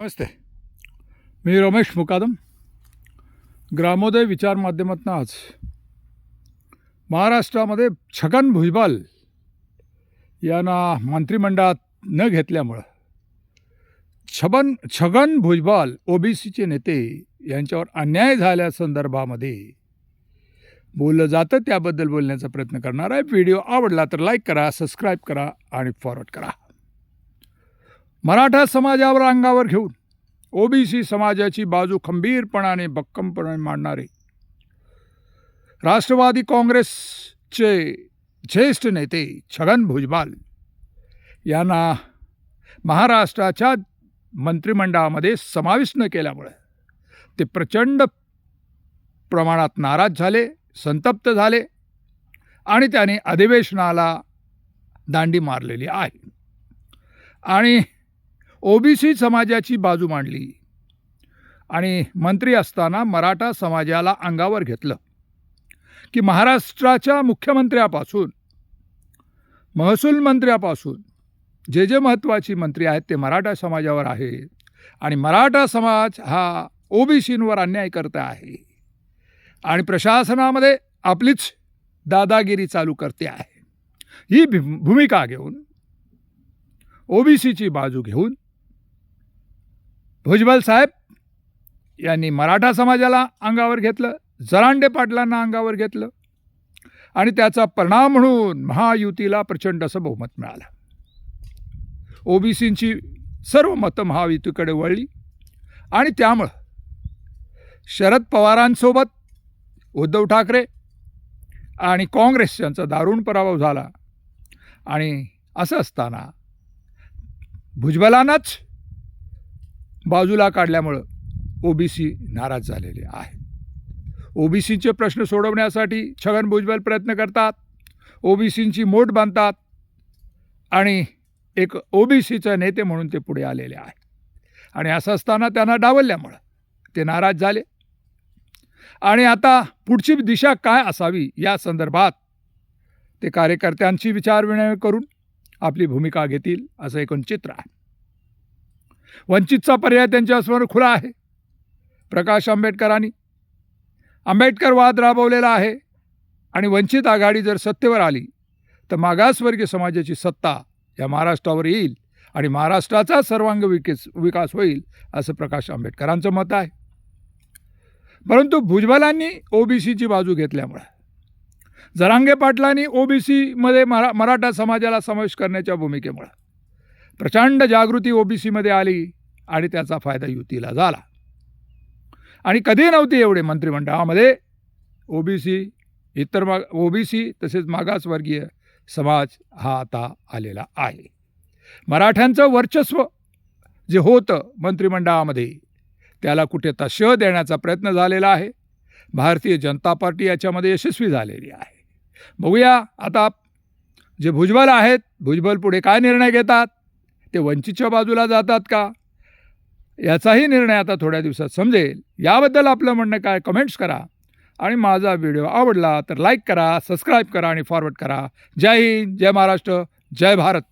नमस्ते. मी रमेश मुकादम. ग्रामोदय विचार माध्यमातून आज महाराष्ट्रामध्ये छगन भुजबळ यांना मंत्रिमंडळात न घेतल्यामुळं छबन छगन भुजबळ ओबीसीचे नेते यांच्यावर अन्याय झाल्या संदर्भामध्ये बोललं जातं. त्याबद्दल बोलण्याचा प्रयत्न करणार आहे. व्हिडिओ आवडला तर लाईक करा सबस्क्राईब करा आणि फॉरवर्ड करा. मराठा समाजावर अंगावर घेऊन ओबीसी समाजाची बाजू खंबीरपणाने भक्कमपणे मांडणारे राष्ट्रवादी काँग्रेसचे ज्येष्ठ नेते छगन भुजबाल यांना महाराष्ट्राच्या मंत्रिमंडळामध्ये समाविष्ट न केल्यामुळे ते प्रचंड प्रमाणात नाराज झाले संतप्त झाले आणि त्याने अधिवेशनाला दांडी मारलेली आहे. आणि ओबीसी समाजाची बाजू मांडली आणि मंत्री असताना मराठा समाजाला अंगावर घेतलं की महाराष्ट्राच्या मुख्यमंत्र्यापासून महसूल मंत्र्यापासून जे जे महत्त्वाची मंत्री आहेत ते मराठा समाजावर आहेत आणि मराठा समाज हा ओबीसींवर अन्याय करत आहे आणि प्रशासनामध्ये आपलीच दादागिरी चालू करते आहे. ही भूमिका घेऊन ओबीसीची बाजू घेऊन भुजबळ साहेब यांनी मराठा समाजाला अंगावर घेतलं जरांडे पाटलांना अंगावर घेतलं आणि त्याचा परिणाम म्हणून महायुतीला प्रचंड असं बहुमत मिळालं. ओबीसींची सर्व मतं महायुतीकडे वळली आणि त्यामुळं शरद पवारांसोबत उद्धव ठाकरे आणि काँग्रेस यांचा दारुण पराभव झाला. आणि असं असताना भुजबलांनाच बाजूला काढल्यामुळं ओबीसी नाराज झालेले आहे ओबीसीचे प्रश्न सोडवण्यासाठी छगन भुजबळ प्रयत्न करतात ओबीसींची मोठ बांधतात आणि एक ओबीसीचं नेते म्हणून ते पुढे आलेले आहे आणि असं असताना त्यांना डावलल्यामुळं ते नाराज झाले. आणि आता पुढची दिशा काय असावी या संदर्भात ते कार्यकर्त्यांची विचारविनिमय करून आपली भूमिका घेतील असं एकूण चित्र आहे. वंचितचा पर्याय त्यांच्यासमोर खुला आहे. प्रकाश आंबेडकरांनी आंबेडकरवाद राबवलेला आहे आणि वंचित आघाडी जर सत्तेवर आली तर मागासवर्गीय समाजाची सत्ता या महाराष्ट्रावर येईल आणि महाराष्ट्राचा सर्वांग विकेस विकास होईल असं प्रकाश आंबेडकरांचं मत आहे. परंतु भुजबलांनी ओबीसीची बाजू घेतल्यामुळे जरांगे पाटलांनी ओबीसीमध्ये मरा मराठा समाजाला समावेश करण्याच्या भूमिकेमुळं प्रचंड जागृती ओबीसीमध्ये आली आणि त्याचा फायदा युतीला झाला. आणि कधी नव्हती एवढे मंत्रिमंडळामध्ये. ओबीसी इतर माग ओबीसी तसेच मागासवर्गीय समाज हा आता आलेला आहे. मराठ्यांचं वर्चस्व जे होतं मंत्रिमंडळामध्ये त्याला कुठे तश देण्याचा प्रयत्न झालेला आहे. भारतीय जनता पार्टी याच्यामध्ये यशस्वी झालेली आहे. बघूया आता जे भुजबल आहेत भुजबल पुढे काय निर्णय घेतात? ते वंचितच्या बाजूला जातात का? याचाही निर्णय आता थोड्या दिवसात समजेल. याबद्दल आपलं म्हणणं काय? कमेंट्स करा. आणि माझा व्हिडिओ आवडला तर लाईक करा सबस्क्राईब करा आणि फॉरवर्ड करा. जय हिंद जय महाराष्ट्र जय भारत.